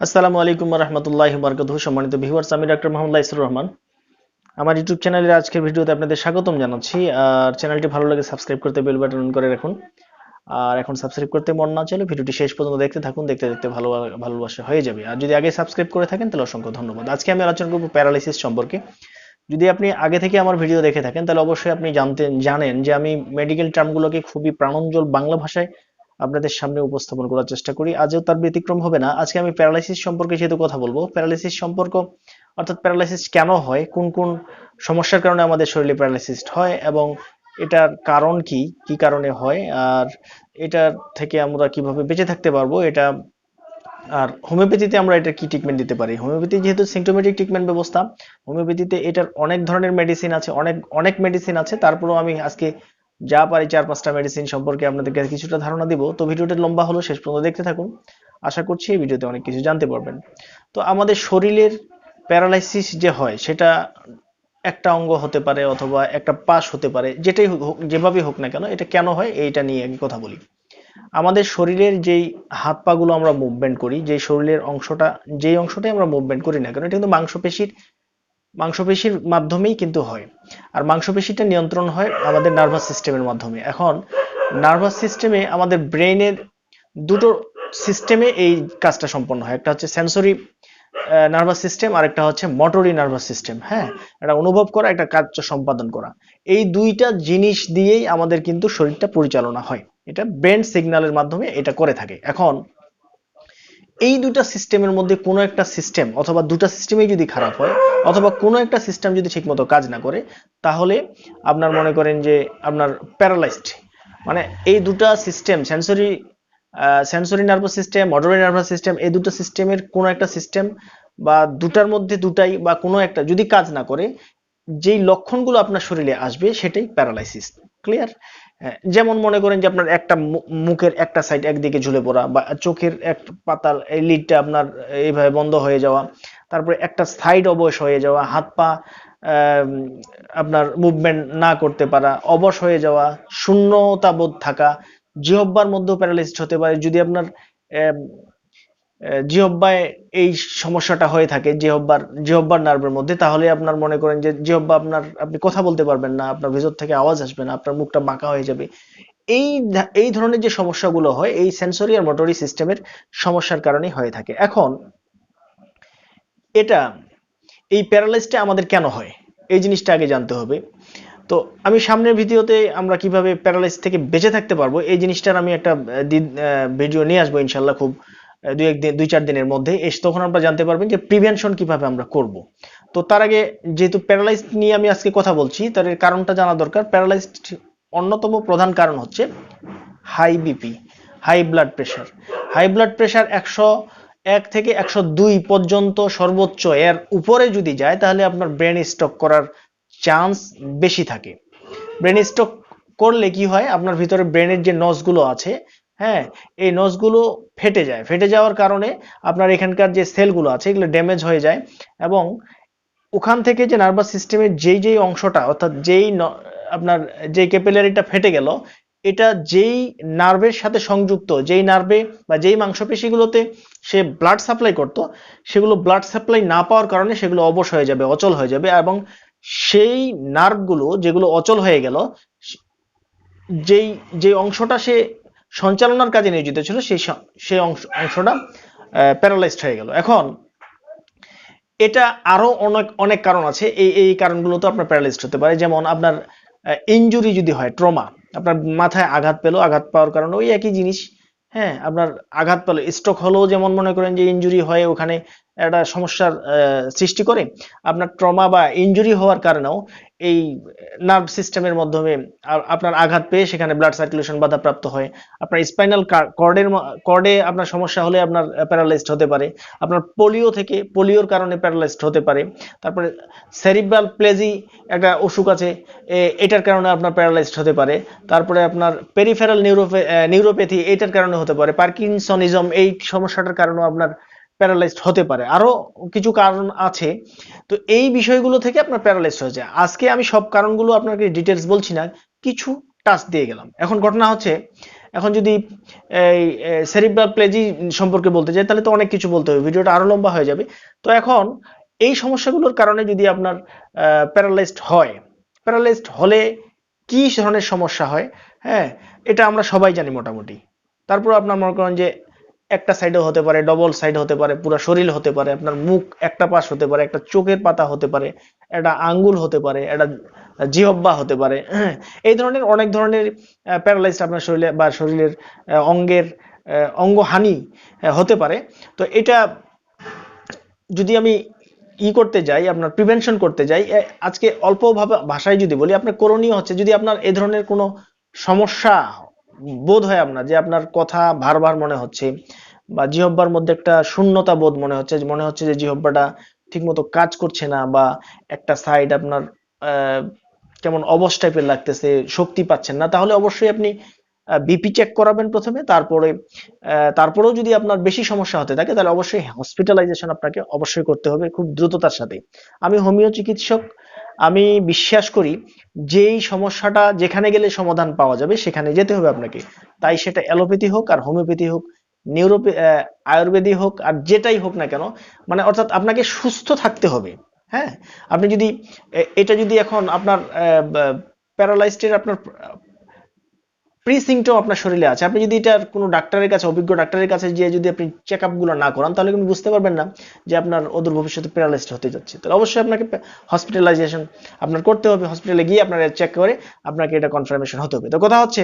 আসসালামু আলাইকুম রহমতুল্লাহ বরকত সম্মানিত ভিউয়ার্স, আমি ডক্টর মোহাম্মদ ইসরুর রহমান। আমার ইউটিউব চ্যানেলের আজকের ভিডিওতে আপনাদের স্বাগতম জানাচ্ছি। আর চ্যানেলটি ভালো লাগে সাবস্ক্রাইব করতে বেল বাটন অন করে রাখুন। আর এখন সাবস্ক্রাইব করতে মন না চাইলে ভিডিওটি শেষ পর্যন্ত দেখতে থাকুন, দেখতে দেখতে ভালো, ভালোবাসা হয়ে যাবে। আর যদি আগে সাবস্ক্রাইব করে থাকেন, তাহলে অসংখ্য ধন্যবাদ। আজকে আমি আলোচনা করব প্যারালাইসিস সম্পর্কে। যদি আপনি আগে থেকে আমার ভিডিও দেখে থাকেন, তাহলে অবশ্যই আপনি জানতেন, জানেন যে আমি মেডিকেল টার্মগুলোকে খুবই প্রাণঞ্জল বাংলা ভাষায় আপনাদের সামনে উপস্থাপন করার চেষ্টা করি। আজও তার ব্যতিক্রম হবে না। আজকে আমি প্যারালাইসিস সম্পর্কে যেহেতু কথা বলব, প্যারালাইসিস সম্পর্ক অর্থাৎ প্যারালাইসিস কেন হয়, কোন কোন সমস্যার কারণে আমাদের শরীরে প্যারালাইসিস হয় এবং এটার কারণ কি কি কারণে হয়, আর এটার থেকে আমরা কীভাবে বেঁচে থাকতে পারব, এটা আর হোমিওপ্যাথিতে আমরা এটা কি ট্রিটমেন্ট দিতে পারি? হোমিওপ্যাথি যেহেতু সিমটোমেটিক ট্রিটমেন্ট ব্যবস্থা, হোমিওপ্যাথিতে এটার অনেক ধরনের মেডিসিন আছে, অনেক অনেক মেডিসিন আছে, তারপরেও আমি আজকে যা পারি চার পাঁচটা মেডিসিন সম্পর্কে আপনাদেরকে কিছুটা ধারণা দিব। তো ভিডিওটা লম্বা হলো, শেষ পর্যন্ত দেখতে থাকুন। আশা করছি এই ভিডিওতে অনেক কিছু জানতে পারবেন। তো আমাদের শরীরের প্যারালাইসিস যে হয়, সেটা একটা অঙ্গ হতে পারে অথবা একটা পাশ হতে পারে, যেটাই হোক যেভাবে হোক না কেন, এটা কেন হয় এইটা নিয়ে আমি কথা বলি। আমাদের শরীরের যেই হাত পা গুলো আমরা মুভমেন্ট করি যে শরীরের অংশটা, যেই অংশটাই আমরা মুভমেন্ট করি না কেন, এটা কিন্তু মাংসপেশির মাংসপেশির মাধ্যমেই কিন্তু হয়। আর মাংসপেশিটা নিয়ন্ত্রণ হয় আমাদের নার্ভাস সিস্টেমের মাধ্যমে। এখন নার্ভাস সিস্টেমে আমাদের ব্রেইনের দুটো সিস্টেমে এই কাজটা সম্পন্ন হয়। একটা হচ্ছে সেন্সরি নার্ভাস সিস্টেম, আর একটা হচ্ছে মোটরি নার্ভাস সিস্টেম। হ্যাঁ এটা অনুভব করা, একটা কাজ সম্পাদন করা। এই দুইটা জিনিস দিয়েই আমাদের কিন্তু শরীরটা পরিচালনা হয়। এটা ব্রেন সিগন্যালের মাধ্যমে এটা করে থাকে। এখন এই দুটা সিস্টেমের মধ্যে কোনো একটা সিস্টেম অথবা দুটা সিস্টেমই যদি খারাপ হয়, অথবা কোনো একটা সিস্টেম যদি ঠিকমতো কাজ না করে, তাহলে আপনার মনে করেন যে আপনার প্যারালাইজড মানে এই দুটা system sensory sensory nervous system motor nervous system এই দুটো সিস্টেমের কোনো একটা সিস্টেম বা দুটার মধ্যে দুটাই বা কোনো একটা যদি কাজ না করে, যেই লক্ষণগুলো আপনার শরীরে আসবে সেটাই প্যারালাইসিস ক্লিয়ার যেমন মনে করেন যে আপনার একটা মুখের একটা সাইড একদিকে ঝুলে পড়া বা চোখের এক পাতার এই লিডটা আপনার এইভাবে বন্ধ হয়ে যাওয়া, তারপরে একটা সাইড অবশ হয়ে যাওয়া, হাত পা আপনার মুভমেন্ট না করতে পারা, অবশ হয়ে যাওয়া শূন্যতা বোধ থাকা জিহব্বার মধ্যেও প্যারালাইসড হতে পারে। যদি আপনার জিহব্বায় এই সমস্যাটা হয়ে থাকে জিহব্বার জিহব্বার নার্ভের মধ্যে। তাহলে আপনার মনে করেন যে জিহব্বা আপনার, আপনি কথা বলতে পারবেন না, আপনার ভেতর থেকে আওয়াজ আসবে না, আপনার মুখটা বাঁকা হয়ে যাবে। এই এই ধরনের যে সমস্যাগুলো হয়, এই সেন্সরি আর মোটরি সিস্টেমের সমস্যার কারণেই হয়ে থাকে। এখন, এটা, এই প্যারালাইসটা আমাদের কেন হয়? এই জিনিসটা আগে জানতে হবে। তো আমি সামনের ভিডিওতে আমরা কীভাবে প্যারালাইস থেকে বেঁচে থাকতে পারব, এই জিনিসটার আমি একটা ভিডিও নিয়ে আসব ইনশাল্লাহ খুব দুই একদিন, দুই চার দিনের মধ্যে এসে তখন আপনারা জানতে পারবেন যে প্রিভেনশন কীভাবে আমরা করব। তো তার আগে যেহেতু প্যারালাইজ নিয়ে আমি আজকে কথা বলছি, তার কারণটা জানা দরকার। প্যারালাইজ অন্যতম প্রধান কারণ হচ্ছে high BP high blood pressure high blood pressure একশো এক থেকে একশো দুই পর্যন্ত সর্বোচ্চ এর উপরে যদি যায়, তাহলে আপনার ব্রেন স্ট্রোক করার চান্স বেশি থাকে। ব্রেন স্ট্রোক করলে কি হয়? আপনার ভিতরে ব্রেনের যে নসগুলো আছে হ্যাঁ এই নসগুলো ফেটে যায়। ফেটে যাওয়ার কারণে আপনার এখানকার যে সেলগুলো আছে, এগুলো ড্যামেজ হয়ে যায় এবং ওখান থেকে যে নার্ভাস সিস্টেমের যেই যেই অংশটা, অর্থাৎ যেই আপনার যে ক্যাপিলারিটা ফেটে গেল, এটা যেই নার্ভের সাথে সংযুক্ত, যেই নার্ভে বা যেই মাংসপেশিগুলোতে সে ব্লাড সাপ্লাই করত, সেগুলো ব্লাড সাপ্লাই না পাওয়ার কারণে সেগুলো অবশ হয়ে যাবে, অচল হয়ে যাবে এবং সেই নার্ভগুলো যেগুলো অচল হয়ে গেল যেই যে অংশটা সে সঞ্চালনার কাজে নিয়োজিত ছিল, সেই সেই অংশ, অংশটা প্যারালাইজড হয়ে গেল। এখন, এটা আরও অনেক অনেক কারণ আছে। এই এই কারণগুলো তো আপনার প্যারালাইজড হতে পারে। যেমন আপনার ইনজুরি যদি হয় ট্রমা আপনার মাথায় আঘাত পেল, আঘাত পাওয়ার কারণে ওই একই জিনিস। হ্যাঁ আপনার আঘাত পেল স্ট্রোক হলেও যেমন মনে করেন যে ইনজুরি হয়, ওখানে একটা সমস্যার সৃষ্টি করে। আপনার ট্রমা বা ইনজুরি হওয়ার কারণেও এই নার্ভ সিস্টেমের মাধ্যমে আপনার আঘাত পেয়ে সেখানে ব্লাড সার্কুলেশন বাধাপ্রাপ্ত হয়। আপনার স্পাইনাল কর্ডের কর্ডে আপনার সমস্যা হলে আপনার প্যারালাইজড হতে পারে। আপনার পোলিও থেকে পোলিওর কারণে প্যারালাইজড হতে পারে। তারপরে সেরিব্রাল প্লেজি একটা অসুখ আছে এটার কারণে আপনার প্যারালাইজড হতে পারে। তারপরে আপনার পেরিফেরাল নিউরোপে নিউরোপ্যাথি এটার কারণে হতে পারে। পার্কিনসনিজম এই সমস্যাটার কারণেও আপনার প্যারালাইজড হতে পারে। আরও কিছু কারণ আছে। তো এই বিষয়গুলো থেকে আপনার প্যারালাইজড হয়ে যায়। আজকে আমি সব কারণগুলো আপনাকে ডিটেলস বলছি না, কিছু টাচ দিয়ে গেলাম। এখন ঘটনা হচ্ছে, এখন যদি এই সেরিব্রাল প্লেজি সম্পর্কে বলতে যাই, তাহলে তো অনেক কিছু বলতে হবে। ভিডিওটা আরও লম্বা হয়ে যাবে। তো এখন এই সমস্যাগুলোর কারণে যদি আপনার প্যারালাইজড হয় প্যারালাইজড হলে কি ধরনের সমস্যা হয়? হ্যাঁ এটা আমরা সবাই জানি মোটামুটি। তারপর আপনার মনে করেন যে একটা সাইডে হতে পারে ডবল সাইড হতে পারে, পুরো শরীর হতে পারে, আপনার মুখ একটা পাশ হতে পারে, একটা চোখের পাতা হতে পারে, একটা আঙ্গুল হতে পারে, একটা জিহব্বা হতে পারে। এই ধরনের অনেক ধরনের প্যারালাইজড আপনার শরীরে বা শরীরের অঙ্গের অঙ্গহানি হতে পারে। তো এটা যদি আমি ই করতে যাই, আপনার প্রিভেনশন করতে যাই আজকে অল্প ভাষায় যদি বলি, আপনার করণীয় হচ্ছে যদি আপনার এ ধরনের কোনো সমস্যা বোধ হয় আপনার যে আপনার কথা বারবার মনে হচ্ছে বা জিহব্বার মধ্যে একটা শূন্যতা বোধ মনে হচ্ছে যে মনে হচ্ছে যে জিহব্বাটা ঠিকমতো কাজ করছে না বা একটা সাইড আপনার কেমন অবশ টাইপের লাগতেছে, শক্তি পাচ্ছেন না, তাহলে অবশ্যই আপনি বিপি চেক করাবেন প্রথমে, তারপরে তারপরেও যদি আপনার বেশি সমস্যা হতে থাকে, তাহলে অবশ্যই হসপিটালাইজেশন আপনাকে অবশ্যই করতে হবে খুব দ্রুততার সাথে। আমি হোমিও চিকিৎসক আমি বিশ্বাস করি যেই সমস্যাটা যেখানে গেলে সমাধান পাওয়া যাবে, সেখানে যেতে হবে আপনাকে। তাই সেটা অ্যালোপ্যাথি হোক আর হোমিওপ্যাথি হোক, নিউরোপে আয়ুর্বেদি হোক আর যেটাই হোক না কেন মানে অর্থাৎ আপনাকে সুস্থ থাকতে হবে হ্যাঁ? আপনি যদি এটা যদি এখন আপনার প্যারালাইসটির আপনার প্রি সিমটম আপনার শরীরে আছে। আপনি যদি এটার কোনো ডাক্তারের কাছে, অভিজ্ঞ ডাক্তারের কাছে গিয়ে যদি আপনি চেক আপগুলো না করান, তাহলে কিন্তু বুঝতে পারবেন না যে আপনার অদূর ভবিষ্যতে প্যারালাইজড হতে যাচ্ছে। তাহলে অবশ্যই আপনাকে হসপিটালাইজেশন আপনার করতে হবে। হসপিটালে গিয়ে আপনার চেক করে আপনাকে এটা কনফার্মেশন হতে হবে। তো কথা হচ্ছে,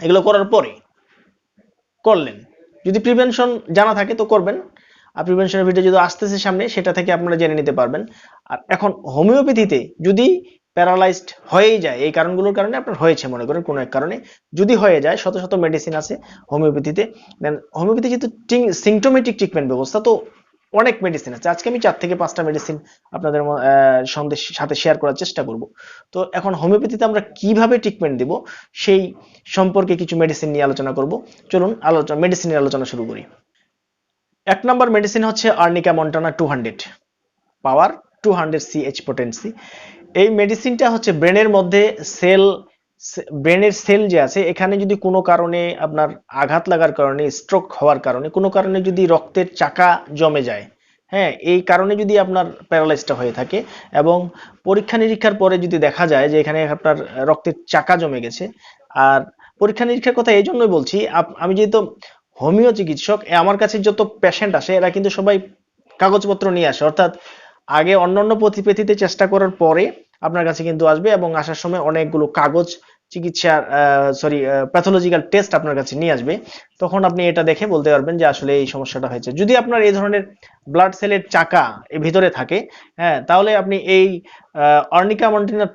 এগুলো করার পরে করলেন। যদি প্রিভেনশন জানা থাকে তো করবেন। আর প্রিভেনশনের ভিডিও যদি আসতেছে সামনে, সেটা থেকে আপনারা জেনে নিতে পারবেন। আর এখন হোমিওপ্যাথিতে যদি প্যারালাইজড হয়েই যায়। এই কারণগুলোর কারণে আপনার হয়েছে মনে করেন কোনো এক কারণে। যদি হয়ে যায়, শত শত মেডিসিন আছে হোমিওপ্যাথিতে দেন হোমিওপ্যাথি যেহেতু সিমটোমেটিক ট্রিটমেন্ট ব্যবস্থা, তো অনেক মেডিসিন আছে। আজকে আমি চার থেকে পাঁচটা মেডিসিন আপনাদের সন্দেশ, সাথে শেয়ার করার চেষ্টা করব। তো এখন হোমিওপ্যাথিতে আমরা কীভাবে ট্রিটমেন্ট দেব, সেই সম্পর্কে কিছু মেডিসিন নিয়ে আলোচনা করব। চলুন আলোচনা মেডিসিনের আলোচনা শুরু করি। এক নম্বর মেডিসিন হচ্ছে arnica montana two hundred power two hundred CH potency এই মেডিসিনটা হচ্ছে ব্রেনের মধ্যে সেল ব্রেনের সেল যে আছে, এখানে যদি কোনো কারণে আপনার আঘাত লাগার কারণে স্ট্রোক হওয়ার কারণে, কোনো কারণে যদি রক্তের চাকা জমে যায় হ্যাঁ এই কারণে যদি আপনার প্যারালাইজটা হয়ে থাকে এবং পরীক্ষা নিরীক্ষার পরে যদি দেখা যায় যে এখানে আপনার রক্তের চাকা জমে গেছে, আর পরীক্ষা নিরীক্ষার কথা এই জন্যই বলছি আমি যেহেতু হোমিও চিকিৎসক আমার কাছে যত পেশেন্ট আসে, এরা কিন্তু সবাই কাগজপত্র নিয়ে আসে, অর্থাৎ আগে অন্যান্য প্রতিপেথিতে চেষ্টা করার পরে আপনার কাছে কিন্তু আসবে এবং আসার সময় অনেকগুলো কাগজ চিকিৎসার সরি প্যাথোলজিক্যাল টেস্ট আপনার কাছে নিয়ে আসবে। তখন আপনি এটা দেখে বলতে পারবেন যে আসলে এই সমস্যাটা হয়েছে। যদি আপনার এই ধরনের ব্লাড সেলের চাকা ভিতরে থাকে হ্যাঁ তাহলে আপনি এই অর্নিকা মন্টিনা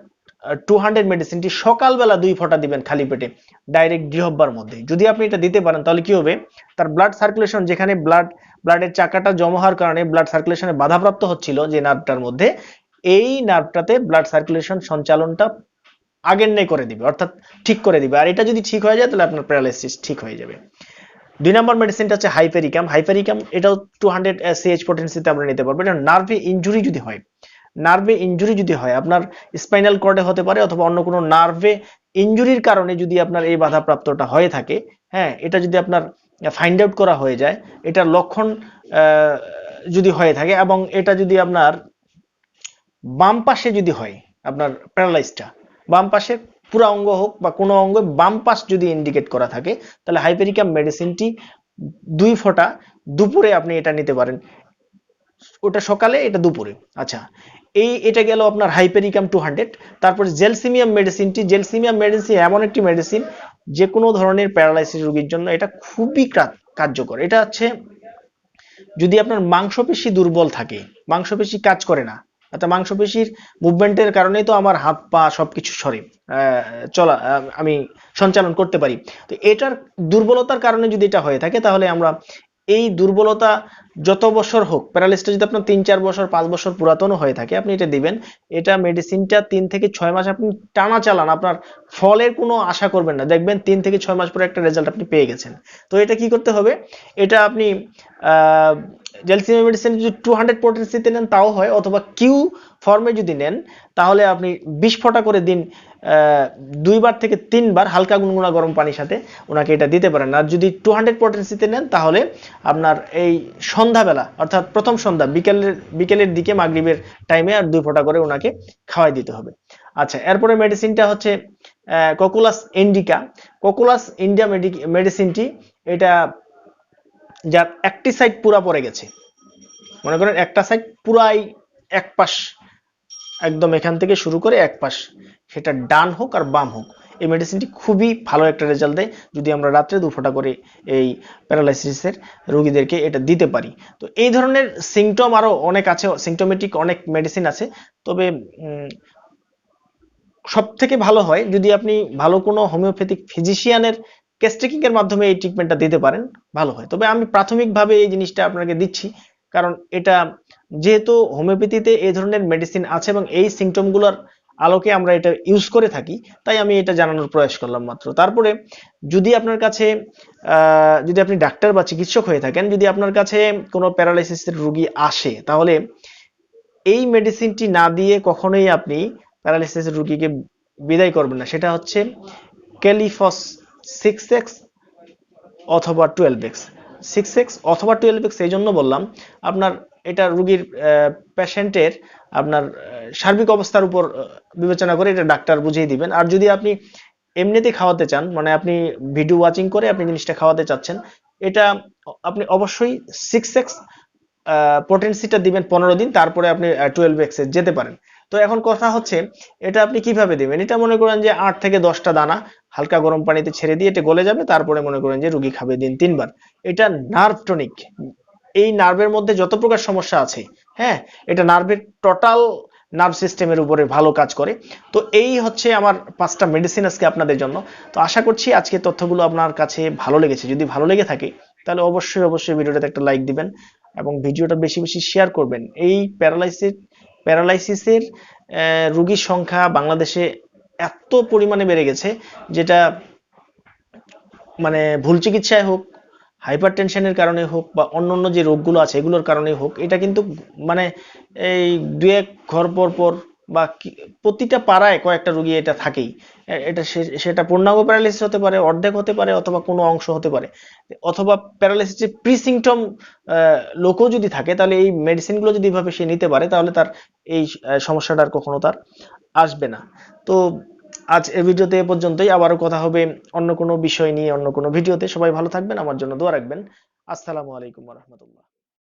টু হান্ড্রেড মেডিসিনটি সকালবেলা দুই ফোঁটা দিবেন খালি পেটে ডাইরেক্ট জিহব্বার মধ্যে যদি আপনি এটা দিতে পারেন, তাহলে কি হবে? তার ব্লাড সার্কুলেশন যেখানে ব্লাড ব্লাডের চাকাটা জমা হওয়ার কারণে ব্লাড সার্কুলেশনে বাধাপ্রাপ্ত হচ্ছিল যে নার্ভটার মধ্যে, এই নার্ভটাতে ব্লাড সার্কুলেশন সঞ্চালনটা আগের নেই করে দিবে, অর্থাৎ ঠিক করে দিবে। আর এটা যদি ঠিক হয়ে যায়, তাহলে আপনার প্যারালাইসিস ঠিক হয়ে যাবে। দুই নম্বর মেডিসিনটা হচ্ছে হাইপেরিকাম হাইপেরিকাম এটাও টু হান্ড্রেড সিএইচ পোটেন্সিতে আমরা নিতে পারব এটা নার্ভে ইনজুরি যদি হয় নার্ভে ইনজুরি যদি হয়, আপনার স্পাইনাল কর্ডে হতে পারে অথবা অন্য কোনো নার্ভে ইনজুরির কারণে যদি আপনার এই বাধাপ্রাপ্তটা হয়ে থাকে হ্যাঁ এটা যদি আপনার ফাইন্ড আউট করা হয়ে যায়, এটার লক্ষণ যদি হয়ে থাকে এবং এটা যদি আপনার বাম পাশে যদি হয়, আপনার প্যারালাইজটা বাম পাশে পুরা অঙ্গ হোক বা কোনো অঙ্গ বাম পাশ যদি ইন্ডিকেট করা থাকে, তাহলে হাইপেরিকাম মেডিসিনটি দুই ফোঁটা দুপুরে আপনি এটা নিতে পারেন। ওটা সকালে, এটা দুপুরে। আচ্ছা এই এটা গেল আপনার হাইপেরিকাম টু হান্ড্রেড তারপর জেলসিমিয়াম মেডিসিনটি জেলসিমিয়াম মেডিসিন এমন একটি মেডিসিন যে কোনো ধরনের প্যারালাইসিস রোগীর জন্য এটা খুবই কার্যকর। এটা হচ্ছে যদি আপনার মাংসপেশি দুর্বল থাকে, মাংসপেশি কাজ করে না, অর্থাৎ মাংসপেশির মুভমেন্টের কারণেই তো আমার হাত পা সবকিছু সরে চলা আমি সঞ্চালন করতে পারি। তো এটার দুর্বলতার কারণে যদি এটা হয়ে থাকে, তাহলে আমরা এই দুর্বলতা যত বছর হোক, প্যারালাইসিসটা যদি আপনার তিন, চার বছর, পাঁচ বছর পুরাতনও হয়ে থাকে, আপনি এটা দিবেন। এটা মেডিসিনটা তিন থেকে ছয় মাস আপনি টানা চালান, আপনার ফলের কোনো আশা করবেন না। দেখবেন তিন থেকে ছয় মাস পরে একটা রেজাল্ট আপনি পেয়ে গেছেন। তো এটা কি করতে হবে? এটা আপনি জেলসিমা মেডিসিন যদি টু হান্ড্রেড পোটেন্সিতে নেন, তাও হয়, অথবা কিউ ফর্মে যদি নেন, তাহলে আপনি বিশ ফোঁটা করে দিন দুইবার থেকে তিনবার হালকা গুনগুনা গরম পানির সাথে ওনাকে এটা দিতে পারেন। আর যদি টু হান্ড্রেড পোটেন্সিতে নেন, তাহলে আপনার এই সন্ধ্যাবেলা, অর্থাৎ প্রথম সন্ধ্যা, বিকেলের বিকেলের দিকে মাগরিবের টাইমে আর দুই ফোঁটা করে ওনাকে খাওয়াই দিতে হবে। আচ্ছা এরপরে মেডিসিনটা হচ্ছে কোকুলাস ইন্ডিকা কোকুলাস ইন্ডিয়া মেডিসিনটি এটা যার একটি সাইড পুরা পড়ে গেছে। মনে করেন একটা সাইড পুরাই এক পাশ একদম এখান থেকে শুরু করে এক পাশ। সেটা ডান হোক আর বাম হোক। এই মেডিসিনটি খুবই ভালো একটা রেজাল্ট দেয় যদি আমরা রাত্রে দু ফোঁটা করে এই প্যারালাইসিসের রোগীদেরকে এটা দিতে পারি। তো এই ধরনের সিমটম আরও অনেক আছে সিমটোমেটিক অনেক মেডিসিন আছে। তবে সব থেকে ভালো হয় যদি আপনি ভালো কোনো হোমিওপ্যাথিক ফিজিশিয়ানের কেস্টেকিং এর মাধ্যমে এই ট্রিটমেন্টটা দিতে পারেন, ভালো হয়। তবে আমি প্রাথমিকভাবে এই জিনিসটা আপনাকে দিচ্ছি। কারণ এটা যেহেতু হোমিওপ্যাথিতে এই ধরনের মেডিসিন আছে এবং এই সিমটমগুলোর আলোকে আমরা এটা ইউজ করে থাকি, তাই আমি এটা জানানোর প্রয়াস করলাম মাত্র। তারপরে যদি আপনার কাছে যদি আপনি ডাক্তার বা চিকিৎসক হয়ে থাকেন, যদি আপনার কাছে কোনো প্যারালাইসিসের রুগী আসে, তাহলে এই মেডিসিনটি না দিয়ে কখনোই আপনি প্যারালাইসিসের রুগীকে বিদায় করবেন না। সেটা হচ্ছে ক্যালিফস সিক্স এক্স অথবা টুয়েলভ এক্স সিক্স এক্স অথবা টুয়েলভ এক্স এই জন্য বললাম, আপনার এটা রুগীর পেশেন্টের আপনার সার্বিক অবস্থার উপর বিবেচনা করে এটা ডাক্তার বুঝিয়ে দিবেন। আর যদি আপনি এমনিতে খাওয়াতে চান মানে আপনি ভিডিও ওয়াচিং করে আপনি জিনিসটা খাওয়াতে চাচ্ছেন, এটা আপনি অবশ্যই সিক্স এক্স পোটেন্সিটা দিবেন পনেরো দিন, তারপরে আপনি টুয়েলভ এক্সে যেতে পারেন। তো এখন কথা হচ্ছে, এটা আপনি কীভাবে দিবেন? এটা মনে করেন যে আট থেকে দশটা দানা, হালকা গরম পানিতে ছেড়ে দিয়ে এটা গলে যাবে, তারপরে মনে করেন যে রুগী খাবে দিন তিনবার। এটা নার্ভ টনিক এই নার্ভের মধ্যে যত প্রকার সমস্যা আছে হ্যাঁ এটা নার্ভের টোটাল নার্ভ সিস্টেমের উপরে ভালো কাজ করে। তো এই হচ্ছে আমার পাঁচটা মেডিসিন আজকে আপনাদের জন্য। তো আশা করছি আজকে তথ্যগুলো আপনার কাছে ভালো লেগেছে। যদি ভালো লেগে থাকে, তাহলে অবশ্যই অবশ্যই ভিডিওটাতে একটা লাইক দিবেন এবং ভিডিওটা বেশি বেশি শেয়ার করবেন। এই প্যারালাইসিস প্যারালাইসিসের রোগীর সংখ্যা বাংলাদেশে এত পরিমাণে বেড়ে গেছে, যেটা মানে ভুল চিকিৎসায় হোক হাইপার টেনশনের কারণে হোক বা অন্য অন্য যে রোগগুলো আছে, এগুলোর কারণে হোক, এটা কিন্তু মানে এই দু এক ঘর পর পর বা প্রতিটা পাড়ায় কয়েকটা রোগী এটা থাকেই। এটা সেটা পূর্ণাঙ্গ প্যারালাইসিস হতে পারে, অর্ধেক হতে পারে অথবা কোনো অংশ হতে পারে। অথবা প্যারালাইসিসের প্রি সিমটম লোকও যদি থাকে, তাহলে এই মেডিসিনগুলো যদি এভাবে সে নিতে পারে, তাহলে তার এই সমস্যাটা আর কখনো তার আসবে না। তো আজ এ ভিডিওতে এ পর্যন্তই। আবারও কথা হবে অন্য কোনো বিষয় নিয়ে, অন্য কোনো ভিডিওতে। সবাই ভালো থাকবেন, আমার জন্য দোয়া রাখবেন। আসসালামু আলাইকুম রহমতুল্লাহ।